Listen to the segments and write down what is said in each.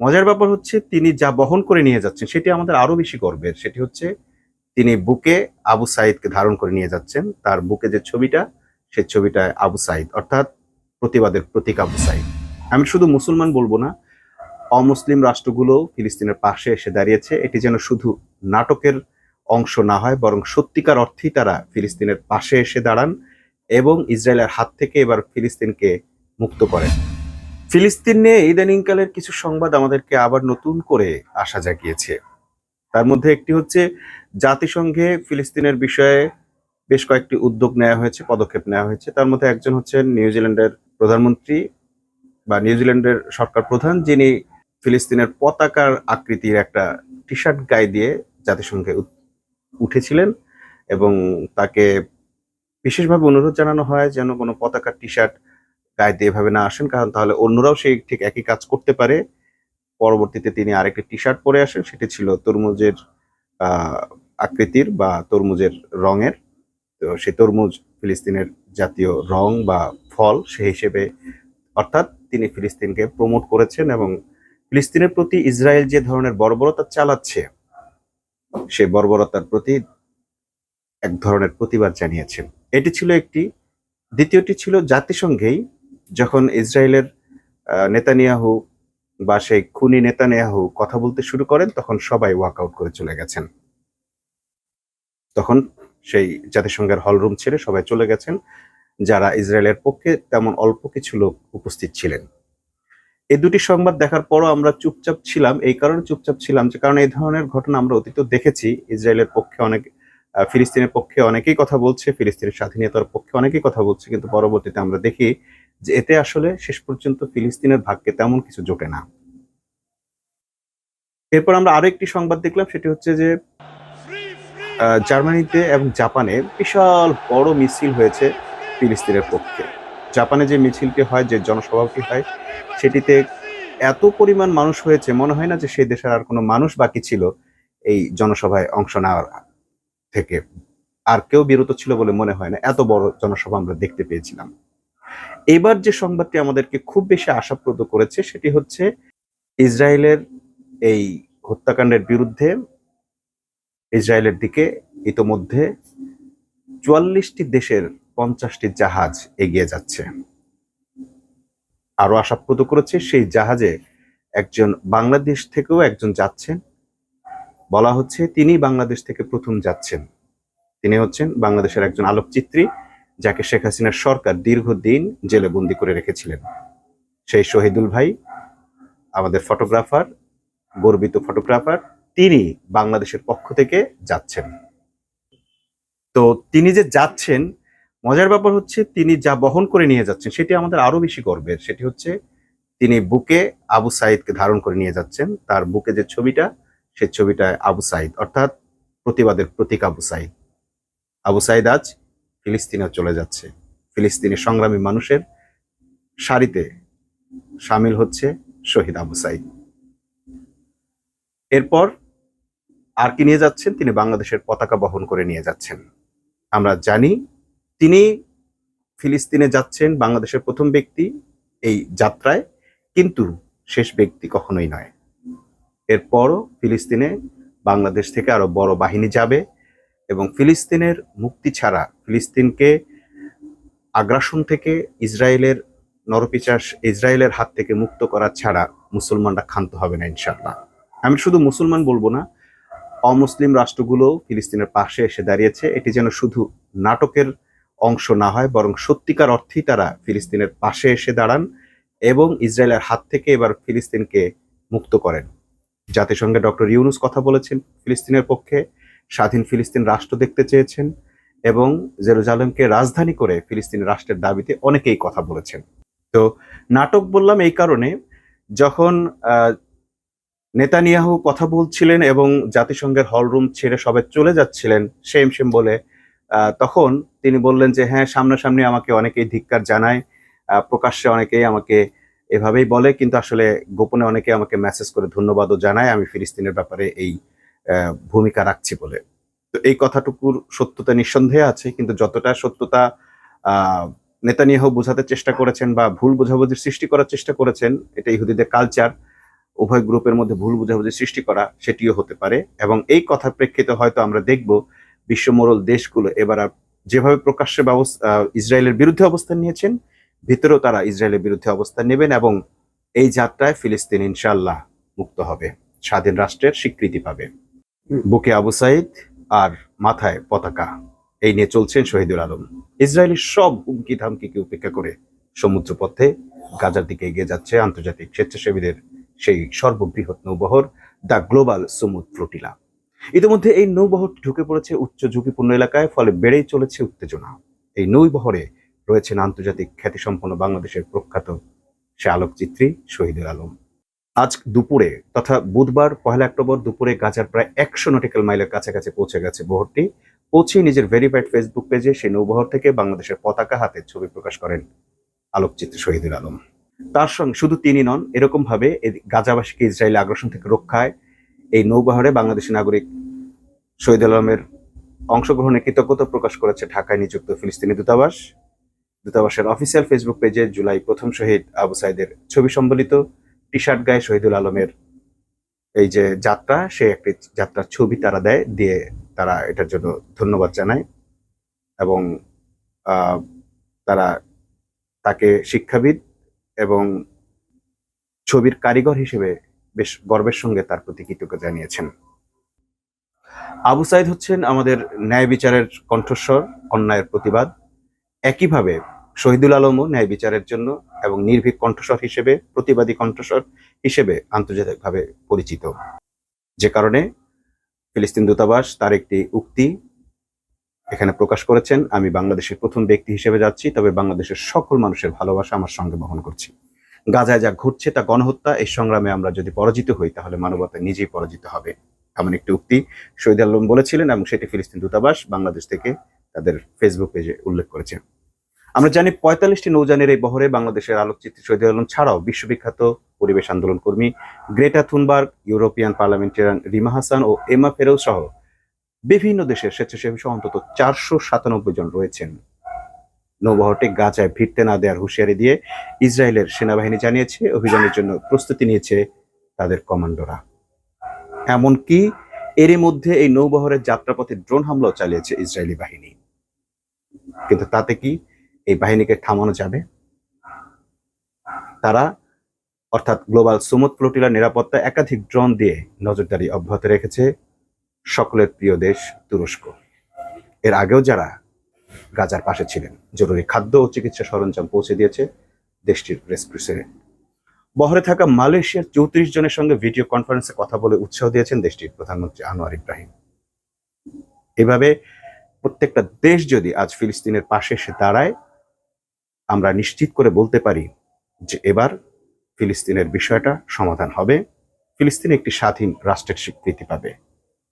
মজার ব্যাপার হচ্ছে তিনি যা বহন করে নিয়ে যাচ্ছেন, সেটি আমাদের আরও বেশি গর্বের। সেটি হচ্ছে তিনি বুকে আবু সাইদকে ধারণ করে নিয়ে যাচ্ছেন। তার বুকে যে ছবিটা, সে ছবিটায় আবু সাইদ, অর্থাৎ প্রতিবাদের প্রতীক আবু সাইদ। আমি শুধু মুসলমান বলব না, অমুসলিম রাষ্ট্রগুলো ফিলিস্তিনের পাশে এসে দাঁড়িয়েছে। এটি যেন শুধু নাটকের অংশ না হয়, বরং সত্যিকার অর্থেই তারা ফিলিস্তিনের পাশে এসে দাঁড়ান এবং ইসরায়েলের হাত থেকে এবার ফিলিস্তিনকে মুক্ত করেন। ফিলিস্তিন নিয়ে ইদানিংকালের কিছু সংবাদ আমাদেরকে আবার নতুন করে আশা জাগিয়েছে। তার মধ্যে একটি হচ্ছে, জাতিসংঘে ফিলিস্তিনের বিষয়ে বেশ কয়েকটি উদ্যোগ নেওয়া হয়েছে, পদক্ষেপ নেওয়া হয়েছে। তার মধ্যে একজন হচ্ছেন নিউজিল্যান্ডের প্রধানমন্ত্রী বা নিউজিল্যান্ডের সরকার প্রধান, যিনি ফিলিস্তিনের পতাকার আকৃতির একটা টি শার্ট গায়ে দিয়ে জাতিসংঘে উঠেছিলেন এবং তাকে বিশেষভাবে অনুরোধ জানানো হয় যেন কোনো পতাকার টি শার্ট দিয়ে এভাবে না আসেন, কারণ তাহলে অন্যরাও সেই ঠিক একই কাজ করতে পারে। পরবর্তীতে তিনি আরেকটি টি শার্ট পরে আসেন, সেটি ছিল তরমুজের আকৃতির বা তরমুজের রঙের। তো সে তরমুজ ফিলিস্তিনের জাতীয় রং বা ফল সে হিসেবে, অর্থাৎ তিনি ফিলিস্তিনকে প্রমোট করেছেন এবং ফিলিস্তিনের প্রতি ইসরায়েল যে ধরনের বর্বরতা চালাচ্ছে, সে বর্বরতার প্রতি এক ধরনের প্রতিবাদ জানিয়েছেন। এটি ছিল একটি, দ্বিতীয়টি ছিল জাতিসংঘেই যখন ইসরায়েলের নেতানিয়াহু বা সেই খুনি নেতানিয়াহু কথা বলতে শুরু করেন, তখন সবাই ওয়াকআউট করে চলে গেছেন। তখন সেই জাতিসংঘের হলরুম ছেড়ে সবাই চলে গেছেন, যারা ইসরায়েলের পক্ষে তেমন অল্প কিছু লোক উপস্থিত ছিলেন। এই দুটি সংবাদ দেখার পরও আমরা চুপচাপ ছিলাম, এই কারণে চুপচাপ ছিলাম যে, কারণ এই ধরনের ঘটনা আমরা অতীত দেখেছি। ইসরায়েলের পক্ষে অনেক ফিলিস্তিনের পক্ষে অনেকেই কথা বলছে, ফিলিস্তিনের স্বাধীনতার পক্ষে অনেকেই কথা বলছে, কিন্তু পরবর্তীতে আমরা দেখি যে এতে আসলে শেষ পর্যন্ত ফিলিস্তিনের ভাগ্যে তেমন কিছু জোটে না। এরপর আমরা আরও একটি সংবাদ দেখলাম, সেটি হচ্ছে যে জার্মানিতে এবং জাপানে বিশাল বড় মিছিল হয়েছে ফিলিস্তিনের পক্ষে। জাপানে যে মিছিলটি হয়, যে জনসভাটি হয়, সেটিতে এত পরিমাণ মানুষ হয়েছে, মনে হয় না যে সেই দেশের আর কোনো মানুষ বাকি ছিল এই জনসভায় অংশ নেওয়ার থেকে। আর কেউ বিরত ছিল বলে মনে হয় না, এত বড় জনসভা আমরা দেখতে পেয়েছিলাম। এবার যে সংবাদটি আমাদেরকে খুব বেশি আশাপ্রদ করেছে সেটি হচ্ছে ইসরায়েলের এই হত্যাকাণ্ডের বিরুদ্ধে ইসরায়েলের দিকে ইতোমধ্যে চুয়াল্লিশটি দেশের পঞ্চাশটি জাহাজ এগিয়ে যাচ্ছে। আরও আশাপ্রদ করেছে সেই জাহাজে একজন বাংলাদেশ থেকেও একজন যাচ্ছেন। বলা হচ্ছে তিনি বাংলাদেশ থেকে প্রথম যাচ্ছেন। তিনি হচ্ছেন বাংলাদেশের একজন আলোকচিত্রী। যাকে শেখ হাসিনার সরকার দীর্ঘদিন জেলে বন্দি করে রেখেছিলেন। সেই শহীদুল ভাই, আমাদের ফটোগ্রাফার, গর্বিত ফটোগ্রাফার, তিনি বাংলাদেশের পক্ষ থেকে যাচ্ছেন। তো তিনি যে যাচ্ছেন, মজার ব্যাপার হচ্ছে তিনি যা বহন করে নিয়ে যাচ্ছেন, সেটি আমাদের আরও বেশি গর্বের। সেটি হচ্ছে তিনি বুকে আবু সাইদকে ধারণ করে নিয়ে যাচ্ছেন। তার বুকে যে ছবিটা সেই ছবিটায় আবু সাইদ, অর্থাৎ প্রতিবাদের প্রতীক আবু সাইদ। আবু সাইদ আজ ফিলিস্তিনে চলে যাচ্ছে। ফিলিস্তিনি সংগ্রামী মানুষের সারিতে সামিল হচ্ছে শহীদ আবু সাইদ। এরপর আর কি নিয়ে যাচ্ছেন? তিনি বাংলাদেশের পতাকা বহন করে নিয়ে যাচ্ছেন। আমরা জানি তিনি ফিলিস্তিনে যাচ্ছেন, বাংলাদেশের প্রথম ব্যক্তি এই যাত্রায়, কিন্তু শেষ ব্যক্তি কখনোই নয়। এরপরও ফিলিস্তিনে বাংলাদেশ থেকে আরও বড় বাহিনী যাবে এবং ফিলিস্তিনের মুক্তি ছাড়া ফিলিস্তিনকে আগ্রাসন থেকে ইসরায়েলের নরপিচাস ইসরায়েলের হাত থেকে মুক্ত করা ছাড়া মুসলমানরা ক্ষান্ত হবে না ইনশাল্লাহ আমি শুধু মুসলমান বলব না, অমুসলিম রাষ্ট্রগুলো ফিলিস্তিনের পাশে এসে দাঁড়িয়েছে। এটি যেন শুধু নাটকের অংশ না হয়, বরং সত্যিকার অর্থেই তারা ফিলিস্তিনের পাশে এসে দাঁড়ান এবং ইসরায়েলের হাত থেকে এবার ফিলিস্তিনকে মুক্ত করেন। জাতিসংঘে ডক্টর ইউনুস কথা বলেছেন, ফিলিস্তিনের পক্ষে স্বাধীন ফিলিস্তিন রাষ্ট্র দেখতে চেয়েছেন এবং জেরুজালেমকে রাজধানী করে ফিলিস্তিন রাষ্ট্রের দাবিতে অনেকেই কথা বলেছেন। তো নাটক বললাম এই কারণে, যখন নেতানিয়াহু কথা বলছিলেন এবং জাতিসংঘের হলরুম ছেড়ে সবাই চলে যাচ্ছিলেন সেম সেম বলে তখন তিনি বললেন যে হ্যাঁ সামনাসামনি আমাকে অনেকেই ধিক্কার জানায় প্রকাশ্যে অনেকেই আমাকে এভাবেই বলে, কিন্তু আসলে গোপনে অনেকে আমাকে মেসেজ করে ধন্যবাদও জানায়। আমি ফিলিস্তিনের ব্যাপারে এই ভূমিকা রাখছি বলে। তো এই কথাটুকুর সত্যতা নিঃসন্দেহে আছে, কিন্তু যতটা সত্যতা নেতানিয়াহু বোঝাতে চেষ্টা করেছেন বা ভুল বোঝাবুঝির সৃষ্টি করার চেষ্টা করেছেন, এটা ইহুদিদের কালচার উভয় গ্রুপের মধ্যে ভুল বোঝাবুঝি সৃষ্টি করা সেটিও হতে পারে। এবং এই কথার প্রেক্ষিতে হয়তো আমরা দেখব বিশ্বমোড়ল দেশগুলো এবার যেভাবে প্রকাশ্যে ব্যবস্থা ইসরায়েলের বিরুদ্ধে অবস্থান নিয়েছেন, ভিতরেও তারা ইসরায়েলের বিরুদ্ধে অবস্থান নেবেন এবং এই যাত্রায় ফিলিস্তিন ইনশাল্লাহ মুক্ত হবে, স্বাধীন রাষ্ট্রের স্বীকৃতি পাবে। বুকে আবু সাইদ আর মাথায় পতাকা। এই নিয়ে চলছেন শহীদুল আলম। ইসরায়েলের সব হুমকি ধামকিকে উপেক্ষা করে সমুদ্রপথে গাজার দিকে এগিয়ে যাচ্ছে আন্তর্জাতিক স্বেচ্ছাসেবীদের সেই সর্ববৃহৎ নৌবহর দ্য গ্লোবাল সুমুদ ফ্লোটিলা। ইতিমধ্যে এই নৌবহর ঢুকে পড়েছে উচ্চ ঝুঁকিপূর্ণ এলাকায়, ফলে বেড়েই চলেছে উত্তেজনা। এই নৌবহরে রয়েছেন আন্তর্জাতিক খ্যাতিসম্পন্ন বাংলাদেশের প্রখ্যাত সে আলোকচিত্রী শহীদুল আলম। আজ দুপুরে তথা বুধবার পহেলা অক্টোবর দুপুরে গাজার প্রায় একশো নটিক্যাল মাইলের কাছাকাছি পৌঁছে গেছে বহরটি পৌঁছে নিজের ভেরিফাইড ফেসবুক পেজে সেই নৌবহর থেকে বাংলাদেশের পতাকা হাতে ছবি প্রকাশ করেন আলোকচিত্রী শহীদুল আলম। তার সঙ্গে শুধু তিনি নন এরকম ভাবে গাজাবাসীকে ইসরায়েল আগ্রাসন থেকে রক্ষায় এই নৌবহরে বাংলাদেশি নাগরিক শহীদুল আলমের অংশগ্রহণে কৃতজ্ঞতা প্রকাশ করেছে ঢাকায় নিযুক্ত ফিলিস্তিনি দূতাবাস। দূতাবাসের অফিসিয়াল ফেসবুক পেজে জুলাই প্রথম শহীদ আবু সাইদের ছবি সম্বলিত টি শার্ট গায়ে শহীদুল আলমের এই যে যাত্রা সে একটি যাত্রার ছবি তারা দেয়, দিয়ে তারা এটার জন্য ধন্যবাদ জানায় এবং তারা তাকে শিক্ষাবিদ এবং ছবির কারিগর হিসেবে বেশ গর্বের সঙ্গে তার প্রতি কৃতজ্ঞতা জানিয়েছেন। আবু সাইদ হচ্ছেন আমাদের ন্যায় বিচারের কণ্ঠস্বর, অন্যায়ের প্রতিবাদ। একইভাবে শহীদুল আলমও ন্যায় বিচারের জন্য এবং নির্ভীক কণ্ঠস্বর হিসেবে, প্রতিবাদী কণ্ঠস্বর হিসেবে আন্তর্জাতিকভাবে পরিচিত। যে কারণে ফিলিস্তিন দূতাবাস তার একটি উক্তি এখানে প্রকাশ করেছেন, আমি বাংলাদেশের প্রথম ব্যক্তি হিসেবে যাচ্ছি, তবে বাংলাদেশের সকল মানুষের ভালোবাসা আমার সঙ্গে বহন করছি। গাজায় যা ঘটছে তা গণহত্যা, এই সংগ্রামে আমরা যদি পরাজিত হই, তাহলে মানবতা নিজেই পরাজিত হবে। এমন একটি উক্তি শহীদ আলম বলেছিলেন এবং সেটি ফিলিস্তিন দূতাবাস বাংলাদেশ থেকে তাদের ফেসবুক পেজে উল্লেখ করেছে। আমরা জানি পঁয়তাল্লিশটি নৌযানের এই বহরে বাংলাদেশের আলোকচিত্রী শহীদ আলম ছাড়াও বিশ্ববিখ্যাত পরিবেশ আন্দোলন কর্মী Greta Thunberg, European parliamentarian Rima Hassan ও এমা ফেরৌ সহ বিভিন্ন দেশের স্বেচ্ছাসেবী সহ অন্তত চারশো সাতানব্বই জন রয়েছেন। নৌবহরটি গাজায় ভিড়তে না দেওয়ার হুঁশিয়ারি দিয়ে ইসরায়েলের সেনাবাহিনী জানিয়েছে, অভিযানের জন্য প্রস্তুতি নিয়েছে তাদের কমান্ডোরা। এমনকি এরই মধ্যে এই নৌবহরের যাত্রাপথে ড্রোন হামলাও চালিয়েছে ইসরায়েলি বাহিনী। কিন্তু তাতে কি এই বাহিনীকে থামানো যাবে। তারা অর্থাৎ গ্লোবাল সুমুদ ফ্লোটিলার নিরাপত্তা একাধিক ড্রোন দিয়ে নজরদারি অব্যাহত রেখেছে সকলের প্রিয় দেশ তুরস্ক। এর আগেও যারা গাজার পাশে ছিলেন, জরুরি খাদ্য ও চিকিৎসা সরঞ্জাম পৌঁছে দিয়েছে দেশটির রেসক্রুসে বহরে থাকা মালয়েশিয়ার চৌত্রিশ জনের সঙ্গে ভিডিও কনফারেন্সে কথা বলে উৎসাহ দিয়েছেন দেশটির প্রধানমন্ত্রী আনোয়ার ইব্রাহিম। এভাবে প্রত্যেকটা দেশ যদি আজ ফিলিস্তিনের পাশে এসে দাঁড়ায় আমরা নিশ্চিত করে বলতে পারি যে এবার ফিলিস্তিনের বিষয়টা সমাধান হবে। ফিলিস্তিন একটি স্বাধীন রাষ্ট্রের স্বীকৃতি পাবে।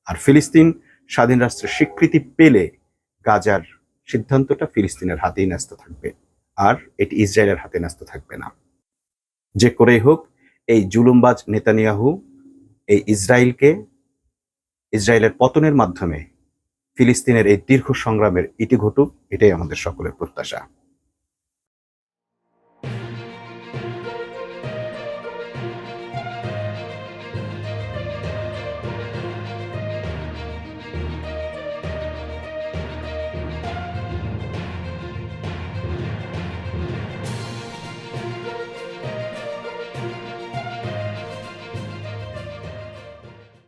আর ফিলিস্তিন স্বাধীন রাষ্ট্রের স্বীকৃতি পেলে গাজার সিদ্ধান্তটা ফিলিস্তিনের হাতেই ন্যস্ত থাকবে। আর এটি ইসরায়েলের হাতে ন্যস্ত থাকবে না। যে করেই হোক, এই জুলুমবাজ নেতানিয়াহু এই ইসরায়েলকে ইসরায়েলের পতনের মাধ্যমে ফিলিস্তিনের এই দীর্ঘ সংগ্রামের ইতি ঘটুক, এটাই আমাদের সকলের প্রত্যাশা।